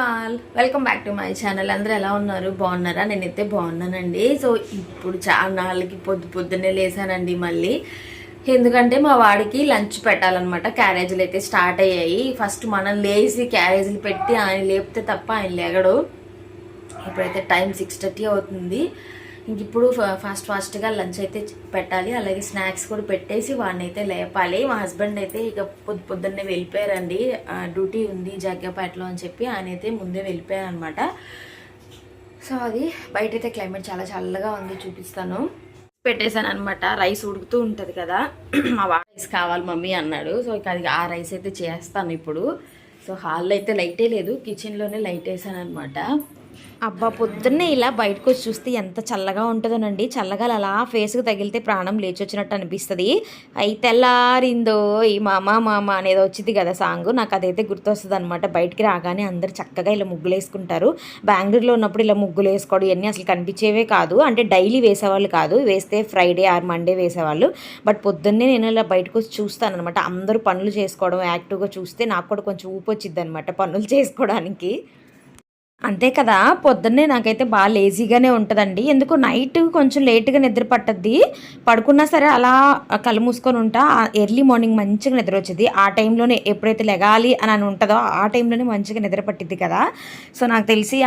All. Welcome back to my channel. అందరూ ఎలా ఉన్నారు? బాగున్నారా? నేనైతే బాగున్నానండి. సో ఇప్పుడు చాలా నాళ్ళకి పొద్దు పొద్దున్నే లేసానండి మళ్ళీ. ఎందుకంటే మా వాడికి లంచ్ పెట్టాలన్నమాట. క్యారేజీలు అయితే స్టార్ట్ అయ్యాయి. ఫస్ట్ మనం లేచి క్యారేజీలు పెట్టి ఆయన లేపితే తప్ప ఆయన లేగడు. ఇప్పుడైతే టైం సిక్స్ థర్టీ అవుతుంది. ఇంక ఇప్పుడు ఫ- ఫాస్ట్ ఫాస్ట్గా లంచ్ అయితే పెట్టాలి. అలాగే స్నాక్స్ కూడా పెట్టేసి వాడిని అయితే లేపాలి. మా హస్బెండ్ అయితే ఇక పొద్దు పొద్దున్నే వెళ్ళిపోయారండి. డ్యూటీ ఉంది జగ్గపేటలో అని చెప్పి ఆయన అయితే ముందే వెళ్ళిపోయారనమాట సో అది బయట అయితే క్లైమేట్ చాలా చల్లగా ఉంది చూపిస్తాను. పెట్టేశాను అనమాట రైస్ ఉడుకుతూ ఉంటుంది కదా. మా వాడు రైస్ కావాలి మమ్మీ అన్నాడు. సో ఇక అది ఆ రైస్ అయితే చేస్తాను ఇప్పుడు. సో హాల్లో అయితే లైటే లేదు. కిచెన్లోనే లైట్ వేసాను అనమాట అబ్బా పొద్దున్నే ఇలా బయటకు వచ్చి చూస్తే ఎంత చల్లగా ఉంటుందోనండి. చల్లగా అలా ఫేస్కి తగిలితే ప్రాణం లేచొచ్చినట్టు అనిపిస్తుంది. అయి తెల్లారిందో ఈ మామ మామ అనేది వచ్చింది కదా సాంగ్. నాకు అదైతే గుర్తొస్తుంది అనమాట బయటికి రాగానే అందరు చక్కగా ఇలా ముగ్గులు వేసుకుంటారు బెంగళూరులో ఉన్నప్పుడు ఇలా ముగ్గులు వేసుకోవడం ఇవన్నీ అసలు కనిపించేవే కాదు. అంటే డైలీ వేసేవాళ్ళు కాదు. వేస్తే ఫ్రైడే ఆర్ మండే వేసేవాళ్ళు. బట్ పొద్దున్నే నేను ఇలా బయటకు వచ్చి చూస్తాను అనమాట అందరూ పనులు చేసుకోవడం యాక్టివ్గా చూస్తే నాకు కూడా కొంచెం ఊపు వచ్చింది అనమాట పనులు చేసుకోవడానికి. అంతే కదా? పొద్దున్నే నాకైతే బాగా లేజీగానే ఉంటుందండి. ఎందుకు నైట్ కొంచెం లేట్గా నిద్ర పట్టద్ది. పడుకున్నా సరే అలా కళ్ళు మూసుకొని ఉంటా. ఎర్లీ మార్నింగ్ మంచిగా నిద్ర వచ్చేది. ఆ టైంలోనే ఎప్పుడైతే లెగాలి అని అని ఉంటుందో ఆ టైంలోనే మంచిగా నిద్ర పట్టిద్ది కదా. సో నాకు తెలిసి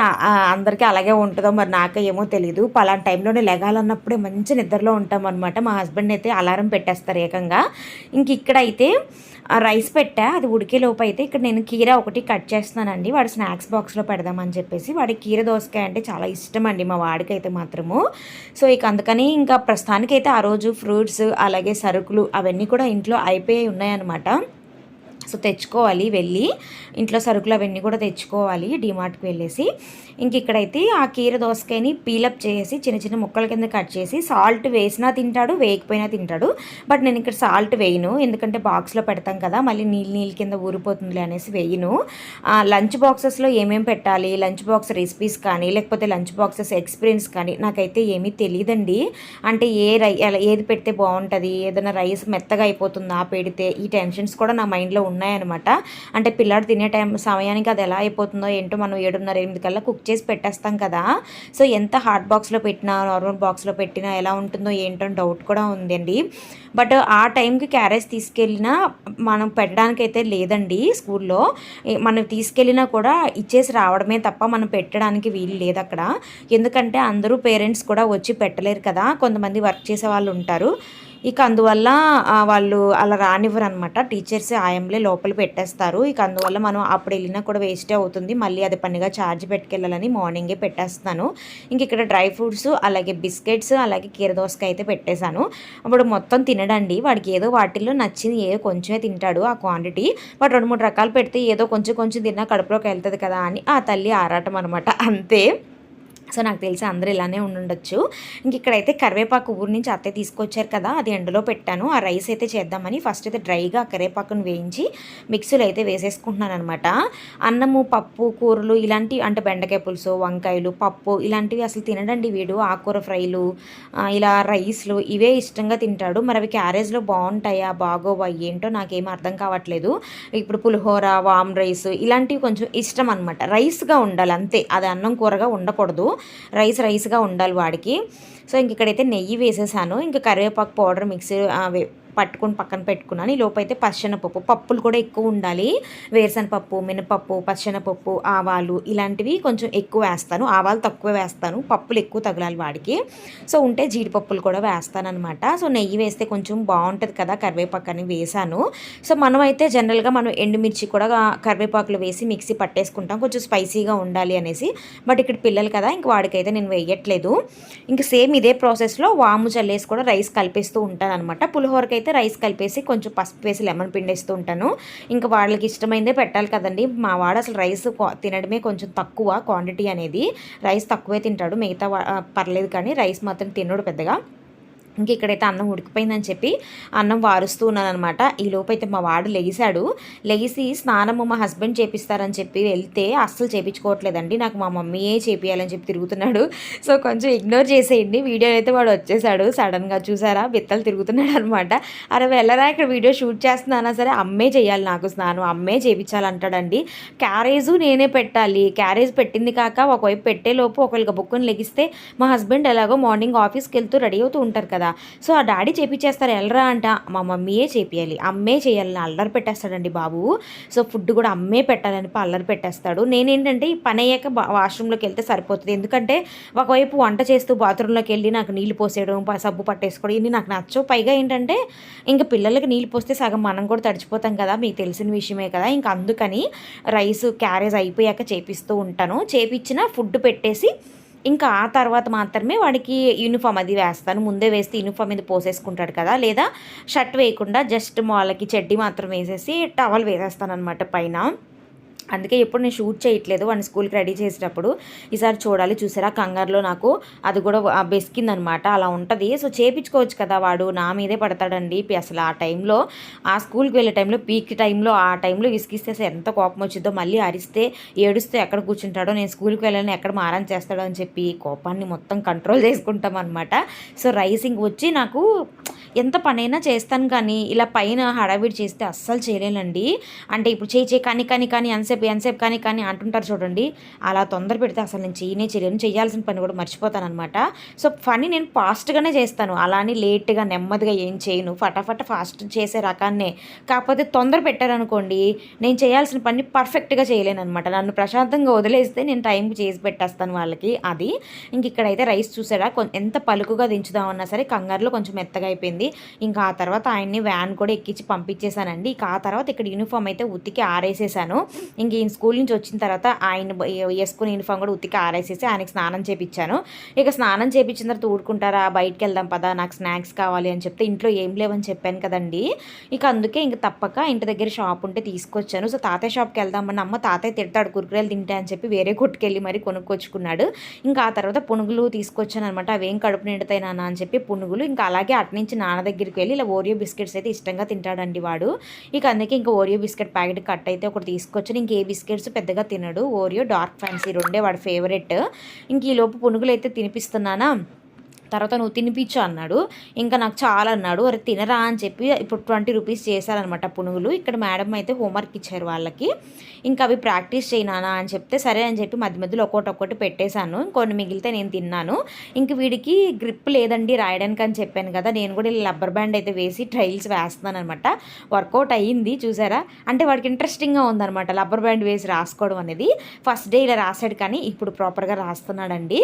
అందరికీ అలాగే ఉంటుందో మరి నాకేమో తెలియదు పలానా టైంలోనే లెగాలన్నప్పుడే మంచి నిద్రలో ఉంటాం అనమాట మా హస్బెండ్ అయితే అలారం పెట్టేస్తారు ఏకంగా. ఇంక ఇక్కడైతే రైస్ పెట్టా అది ఉడికే లోపు అయితే ఇక్కడ నేను కీర ఒకటి కట్ చేస్తున్నానండి. వాడు స్నాక్స్ బాక్స్లో పెడదామని చెప్పేసి. వాడికి కీర దోసకాయ అంటే చాలా ఇష్టం అండి మా వాడికైతే మాత్రము. సో ఇక అందుకని ఇంకా ప్రస్తుతానికైతే ఆ రోజు ఫ్రూట్స్ అలాగే సరుకులు అవన్నీ కూడా ఇంట్లో అయిపోయి ఉన్నాయన్నమాట. సో తెచ్చుకోవాలి వెళ్ళి. ఇంట్లో సరుకులు అవన్నీ కూడా తెచ్చుకోవాలి డిమార్ట్కి వెళ్ళేసి. ఇంక ఇక్కడైతే ఆ కీర దోసకాయని పీలప్ చేసి చిన్న చిన్న ముక్కల కింద కట్ చేసి సాల్ట్ వేసినా తింటాడు వేయకపోయినా తింటాడు. బట్ నేను ఇక్కడ సాల్ట్ వేయను. ఎందుకంటే బాక్స్లో పెడతాం కదా మళ్ళీ నీళ్ళు నీళ్ళ కింద ఊరిపోతుంది అనేసి వేయను. లంచ్ బాక్సెస్లో ఏమేమి పెట్టాలి లంచ్ బాక్స్ రెసిపీస్ కానీ లేకపోతే లంచ్ బాక్సెస్ ఎక్స్పీరియన్స్ కానీ నాకైతే ఏమీ తెలియదండి అంటే ఏ రై ఏది పెడితే బాగుంటుంది ఏదైనా రైస్ మెత్తగా అయిపోతుందా పెడితే ఈ టెన్షన్స్ కూడా నా మైండ్లో ఉన్నాయన్నమాట. అంటే పిల్లాడు తినే టైం సమయానికి అది ఎలా అయిపోతుందో ఏంటో మనం ఏడున్నర ఎనిమిది కల్లా కుక్ చేసి పెట్టేస్తాం కదా. సో ఎంత హార్డ్ బాక్స్లో పెట్టినా నార్మల్ బాక్స్లో పెట్టినా ఎలా ఉంటుందో ఏంటో డౌట్ కూడా ఉందండి. బట్ ఆ టైంకి క్యారేజ్ తీసుకెళ్ళినా మనం పెట్టడానికి అయితే లేదండి స్కూల్లో. మనం తీసుకెళ్ళినా కూడా ఇచ్చేసి రావడమే తప్ప మనం పెట్టడానికి వీలు లేదు అక్కడ. ఎందుకంటే అందరూ పేరెంట్స్ కూడా వచ్చి పెట్టలేరు కదా. కొంతమంది వర్క్ చేసే వాళ్ళు ఉంటారు. ఇక అందువల్ల వాళ్ళు అలా రానివ్వరు అనమాట టీచర్స్ ఆయంలే లోపల పెట్టేస్తారు. ఇక అందువల్ల మనం అప్పుడు వెళ్ళినా కూడా వేస్టే అవుతుంది. మళ్ళీ అది పనిగా ఛార్జ్ పెట్టుకెళ్ళాలని మార్నింగే పెట్టేస్తాను ఇంక ఇక్కడ డ్రై ఫ్రూట్స్ అలాగే బిస్కెట్స్ అలాగే కీరదోసకాయ అయితే పెట్టేశాను. అప్పుడు మొత్తం తినడండి. వాడికి ఏదో వాటిల్లో నచ్చింది ఏదో కొంచెమే తింటాడు ఆ క్వాంటిటీ. వాడు రెండు మూడు రకాలు పెడితే ఏదో కొంచెం కొంచెం తిన్నా కడుపులోకి వెళ్తుంది కదా అని ఆ తల్లి ఆరాటం అనమాట అంతే. సో నాకు తెలిసి అందరూ ఇలానే ఉండుండొచ్చు. ఇంక ఇక్కడైతే కరివేపాకు ఊరి నుంచి అత్తయ్య తీసుకొచ్చారు కదా అది ఎండలో పెట్టాను. ఆ రైస్ అయితే చేద్దామని ఫస్ట్ అయితే డ్రైగా కరివేపాకును వేయించి మిక్సీలో అయితే వేసేసుకుంటున్నాను అనమాట అన్నము పప్పు కూరలు ఇలాంటి అంటే బెండకాయ పులుసు వంకాయలు పప్పు ఇలాంటివి అసలు తినడండి వీడు. ఆకుకూర ఫ్రైలు ఇలా రైస్లు ఇవే ఇష్టంగా తింటాడు. మరి అవి క్యారేజ్లో బాగుంటాయా బాగోవా ఏంటో నాకేం అర్థం కావట్లేదు. ఇప్పుడు పులిహోర వామ్ రైస్ ఇలాంటివి కొంచెం ఇష్టం అనమాట రైస్గా ఉండాలి అంతే. అది అన్నం కూరగా ఉండకూడదు. రైస్ రైస్గా ఉండాలి వాడికి. సో ఇంక ఇక్కడైతే నెయ్యి వేసేసాను. ఇంకా కరివేపాకు పౌడర్ మిక్సీ పట్టుకొని పక్కన పెట్టుకున్నాను. ఈ లోపైతే పచ్చనపప్పు పప్పులు కూడా ఎక్కువ ఉండాలి. వేరుశనపప్పు మినపప్పు పచ్చనపప్పు ఆవాలు ఇలాంటివి కొంచెం ఎక్కువ వేస్తాను. ఆవాలు తక్కువ వేస్తాను. పప్పులు ఎక్కువ తగలాలి వాడికి. సో ఉంటే జీడిపప్పులు కూడా వేస్తాను అనమాట సో నెయ్యి వేస్తే కొంచెం బాగుంటుంది కదా కరివేపాకు అని వేసాను. సో మనం అయితే జనరల్గా మనం ఎండుమిర్చి కూడా కరివేపాకులు వేసి మిక్సీ పట్టేసుకుంటాం. కొంచెం స్పైసీగా ఉండాలి అనేసి. బట్ ఇక్కడ పిల్లలు కదా ఇంక వాడికైతే నేను వేయట్లేదు. ఇంక సేమ్ ఇదే ప్రాసెస్లో వాము చల్లేసి కూడా రైస్ కలిపేస్తూ ఉంటాను అనమాట పులిహోరకైతే అయితే రైస్ కలిపేసి కొంచెం పసుపు వేసి లెమన్ పిండేస్తూ ఉంటాను. ఇంకా వాళ్ళకి ఇష్టమైందే పెట్టాలి కదండి. మా వాడు అసలు రైస్ తినడమే కొంచెం తక్కువ క్వాంటిటీ అనేది. రైస్ తక్కువే తింటాడు. మిగతా పర్లేదు కానీ రైస్ మాత్రం తినడు పెద్దగా. ఇంక ఇక్కడైతే అన్నం ఉడికిపోయిందని చెప్పి అన్నం వారుస్తూ ఉన్నాను అనమాట ఈ లోపైతే మా వాడు లెగిశాడు లెగిసి స్నానము మా హస్బెండ్ చేపిస్తారని చెప్పి వెళ్తే అస్సలు చేపించుకోవట్లేదండి. నాకు మా మమ్మీయే చేపియాలని చెప్పి తిరుగుతున్నాడు. సో కొంచెం ఇగ్నోర్ చేసేయండి. వీడియో అయితే వాడు వచ్చేసాడు సడన్గా చూసారా? బిత్తలు తిరుగుతున్నాడు అనమాట అరే వెళ్ళరా ఇక్కడ వీడియో షూట్ చేస్తున్నానా సరే అమ్మే చేయాలి నాకు స్నానం. అమ్మే చేపించాలంటాడండి. క్యారేజు నేనే పెట్టాలి. క్యారేజ్ పెట్టింది కాక ఒకవైపు పెట్టేలోపు ఒకరికి బుక్కుని లెగిస్తే మా హస్బెండ్ ఎలాగో మార్నింగ్ ఆఫీస్కి వెళ్తూ రెడీ అవుతూ ఉంటారు కదా. సో ఆ డాడీ చేపించేస్తారు వెళ్ళరా అంట. మా మమ్మీయే చేపియాలి. అమ్మే చేయాలని అల్లరి పెట్టేస్తాడండి బాబు. సో ఫుడ్ కూడా అమ్మే పెట్టాలని అల్లరి పెట్టేస్తాడు. నేనేంటంటే ఈ పని అయ్యాక వాష్రూమ్లోకి వెళ్తే సరిపోతుంది. ఎందుకంటే ఒకవైపు వంట చేస్తూ బాత్రూంలోకి వెళ్ళి నాకు నీళ్ళు పోసేయడం సబ్బు పట్టేసుకోవడం ఇన్ని నాకు నచ్చవు. పైగా ఏంటంటే ఇంకా పిల్లలకి నీళ్ళు పోస్తే సగం మనం కూడా తడిచిపోతాం కదా. మీకు తెలిసిన విషయమే కదా. ఇంకా అందుకని రైస్ క్యారేజ్ అయిపోయాక చేపిస్తూ ఉంటాను. చేపించిన ఫుడ్ పెట్టేసి ఇంకా ఆ తర్వాత మాత్రమే వాడికి యూనిఫామ్ అది వేస్తాను. ముందే వేస్తే యూనిఫామ్ మీద పోసేసుకుంటాడు కదా. లేదా షర్ట్ వేయకుండా జస్ట్ వాళ్ళకి చెడ్డీ మాత్రం వేసేసి టవల్ వేసేస్తాను అనమాట పైన. అందుకే ఎప్పుడు నేను షూట్ చేయట్లేదు. వాడిని స్కూల్కి రెడీ చేసేటప్పుడు ఈసారి చూడాలి చూసారా? కంగారులో నాకు అది కూడా బెసికిందనమాట. అలా ఉంటుంది. సో చేపించుకోవచ్చు కదా వాడు. నా మీదే పడతాడండి. అసలు ఆ టైంలో ఆ స్కూల్కి వెళ్ళే టైంలో పీక్ టైంలో ఆ టైంలో విసిగిస్తే అసలు ఎంత కోపం వచ్చిందో మళ్ళీ అరిస్తే ఏడుస్తే ఎక్కడ కూర్చుంటాడో నేను స్కూల్కి వెళ్ళాలని ఎక్కడ మారం చేస్తాడో అని చెప్పి కోపాన్ని మొత్తం కంట్రోల్ చేసుకుంటాం అనమాట సో రైసింగ్ వచ్చి నాకు ఎంత పనైనా చేస్తాను కానీ ఇలా పైన హడావిడి చేస్తే అస్సలు చేయలేనండి. అంటే ఇప్పుడు చేయి చేయి కానీ కానీ కానీ ఎంతసేపు ఎంతసేపు కానీ కానీ అంటుంటారు చూడండి. అలా తొందర పెడితే అసలు నేను చేయనే చేయలేను. చేయాల్సిన పని కూడా మర్చిపోతాను అనమాట సో పని నేను ఫాస్ట్గానే చేస్తాను. అలా అని లేట్గా నెమ్మదిగా ఏం చేయను. ఫటాఫట ఫాస్ట్ చేసే రకాన్నే. కాకపోతే తొందర పెట్టారనుకోండి నేను చేయాల్సిన పని పర్ఫెక్ట్గా చేయలేను అనమాట నన్ను ప్రశాంతంగా వదిలేస్తే నేను టైంకి చేసి పెట్టేస్తాను వాళ్ళకి. అది ఇంక ఇక్కడైతే రైస్ చూసారా? ఎంత పలుకుగా దించుదామన్నా సరే కంగారులో కొంచెం మెత్తగా అయిపోయింది. ఇంకా ఆ తర్వాత ఆయన్ని వ్యాన్ కూడా ఎక్కించి పంపించేశానండి. ఇక ఆ తర్వాత ఇక్కడ యూనిఫామ్ అయితే ఉతికి ఆరేసేసాను ఇంక ఈయన స్కూల్ నుంచి వచ్చిన తర్వాత ఆయన వేసుకుని యూనిఫామ్ కూడా ఉతికి ఆరేసేసి ఆయనకి స్నానం చేపించాను ఇక స్నానం చేపించిన తర్వాత ఊరుకుంటారా? బయటికి వెళ్దాం పదా నాకు స్నాక్స్ కావాలి అని చెప్తే ఇంట్లో ఏం లేవని చెప్పాను కదండి. ఇక అందుకే ఇంక తప్పక ఇంటి దగ్గర షాప్ ఉంటే తీసుకొచ్చాను. సో తాతయ్య షాప్కి వెళ్దామని అమ్మ తాతయ్య తిడతాడు కురుకురేలు తింటే అని చెప్పి వేరే కొట్టుకెళ్ళి మరి కొనుక్కొచ్చుకున్నాడు. ఇంకా ఆ తర్వాత పునుగులు తీసుకొచ్చాను అనమాట అవేం కడుపు నిండుతాయి నాన్న అని చెప్పి పునుగులు ఇంకా అలాగే అటు నుంచి నాన్న దగ్గరికి వెళ్ళి ఇలా ఓరియో బిస్కెట్స్ అయితే ఇష్టంగా తింటాడండి వాడు. ఇక అందుకే ఇంకా ఓరియో బిస్కెట్ ప్యాకెట్ కట్ అయితే ఒకటి తీసుకొచ్చాను. ఇంకే బిస్కెట్స్ పెద్దగా తినడు. ఓరియో డార్క్ ఫ్యాన్సీ రెండే వాడు ఫేవరెట్. ఇంక ఈ లోపు పునుగులు అయితే తినిపిస్తున్నానా? తర్వాత నువ్వు తినిపించు అన్నాడు. ఇంకా నాకు చాలా అన్నాడు. అరే తినరా అని చెప్పి ఇప్పుడు ట్వంటీ రూపీస్ చేశారనమాట పునుగులు. ఇక్కడ మేడం అయితే హోంవర్క్ ఇచ్చారు వాళ్ళకి. ఇంకా అవి ప్రాక్టీస్ చేయనానా అని చెప్తే సరే అని చెప్పి మధ్య మధ్యలో ఒక్కొక్కటి ఒక్కటి పెట్టేశాను. ఇంకొన్ని మిగిలితే నేను తిన్నాను. ఇంక వీడికి గ్రిప్ లేదండి రాయడానికి అని చెప్పాను కదా. నేను కూడా రబ్బర్ బ్యాండ్ అయితే వేసి ట్రైల్స్ వేస్తున్నాను అనమాట వర్కౌట్ అయ్యింది చూసారా? అంటే వాడికి ఇంట్రెస్టింగ్గా ఉందనమాట రబ్బర్ బ్యాండ్ వేసి రాసుకోవడం అనేది. ఫస్ట్ డే ఇలా రాశాడు కానీ ఇప్పుడు ప్రాపర్గా రాస్తున్నాడండి.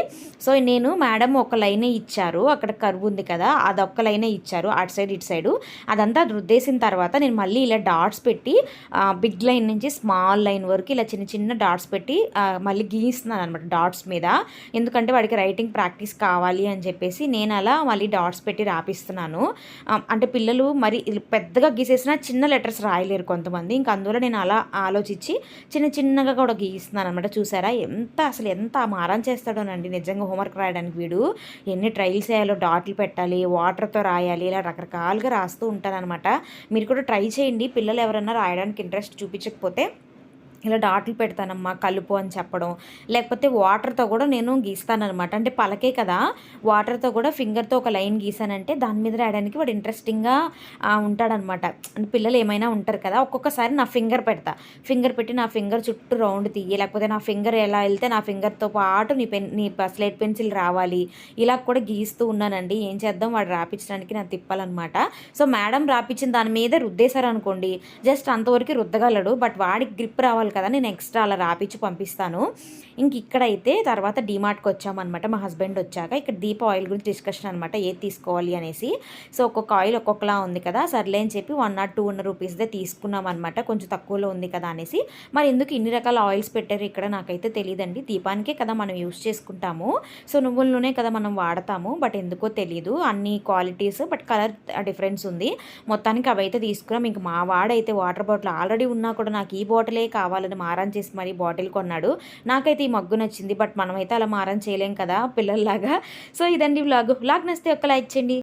సో నేను మేడం ఒక లైనే ఇచ్చారు. అక్కడ కరువు ఉంది కదా అది ఒక్క లైనే ఇచ్చారు. అటు సైడ్ ఇటు సైడు. అదంతా రుద్దేసిన తర్వాత నేను మళ్ళీ ఇలా డాట్స్ పెట్టి బిగ్ లైన్ నుంచి స్మాల్ లైన్ వరకు ఇలా చిన్న చిన్న డాట్స్ పెట్టి మళ్ళీ గీస్తున్నాను అనమాట డాట్స్ మీద. ఎందుకంటే వాడికి రైటింగ్ ప్రాక్టీస్ కావాలి అని చెప్పేసి నేను అలా మళ్ళీ డాట్స్ పెట్టి రాపిస్తున్నాను. అంటే పిల్లలు మరి పెద్దగా గీసేసిన చిన్న లెటర్స్ రాయలేరు కొంతమంది. ఇంకా అందువల్ల నేను అలా ఆలోచించి చిన్న చిన్నగా కూడా గీస్తున్నాను అనమాట చూసారా? ఎంత అసలు ఎంత మారం చేస్తాడోనండి. నిజంగా హోంవర్క్ రాయడానికి వీడు. ఎన్ని ట్రైల్స్ వేయాలో డాట్లు పెట్టాలి వాటర్తో రాయాలి ఇలా రకరకాలుగా రాస్తూ ఉంటానన్నమాట మీరు కూడా ట్రై చేయండి. పిల్లలు ఎవరైనా రాయడానికి ఇంట్రెస్ట్ చూపించకపోతే ఇలా డాట్లు పెడతానమ్మా కలుపు అని చెప్పడం. లేకపోతే వాటర్తో కూడా నేను గీస్తానమాట అంటే పలకే కదా వాటర్తో కూడా ఫింగర్తో ఒక లైన్ గీసానంటే దాని మీద రాయడానికి వాడు ఇంట్రెస్టింగ్గా ఉంటాడనమాట అంటే పిల్లలు ఏమైనా ఉంటారు కదా ఒక్కొక్కసారి నా ఫింగర్ పెడతా. ఫింగర్ పెట్టి నా ఫింగర్ చుట్టూ రౌండ్ తీయి లేకపోతే నా ఫింగర్ ఎలా వెళ్తే నా ఫింగర్తో పాటు నీ పెన్ నీ స్లేట్ పెన్సిల్ రావాలి. ఇలా కూడా గీస్తూ ఉన్నానండి. ఏం చేద్దాం? వాడు రాపించడానికి నేను తిప్పాలన్నమాట. సో మేడం రాపించిన దాని మీద రుద్దేశారు అనుకోండి జస్ట్ అంతవరకు రుద్దగలడు. బట్ వాడికి గ్రిప్ రావాలి కదా నేను ఎక్స్ట్రా అలా రాపిచ్చి పంపిస్తాను. ఇంక ఇక్కడైతే తర్వాత డీమార్ట్కి వచ్చామన్నమాట. మా హస్బెండ్ వచ్చాక ఇక్కడ దీప ఆయిల్ గురించి డిస్కషన్ అనమాట ఏది తీసుకోవాలి అనేసి. సో ఒక్కొక్క ఆయిల్ ఒక్కొక్కలా ఉంది కదా. సర్లే అని చెప్పి వన్ నాట్ టూ హండ్రెడ్ రూపీస్దే తీసుకున్నాం అనమాట కొంచెం తక్కువలో ఉంది కదా అనేసి. మరి ఎందుకు ఇన్ని రకాల ఆయిల్స్ పెట్టారు ఇక్కడ నాకైతే తెలియదండి దీపానికే కదా మనం యూస్ చేసుకుంటాము. సో నువ్వుల నూనె కదా మనం వాడతాము. బట్ ఎందుకో తెలియదు అన్ని క్వాలిటీస్ బట్ కలర్ డిఫరెన్స్ ఉంది. మొత్తానికి అవైతే తీసుకున్నాం. ఇంక మా వాడైతే వాటర్ బాటిల్ ఆల్రెడీ ఉన్నా కూడా నాకు ఈ బాటిలే కావాలి వాళ్ళని మారం చేసి మరీ బాటిల్ కొన్నాడు. నాకైతే ఈ మగ్గు నచ్చింది బట్ మనమైతే అలా మారం చేయలేం కదా పిల్లల్లాగా. సో ఇదండి వ్లాగ్. వ్లాగ్ నచ్చితే ఒక లైక్ చేయండి.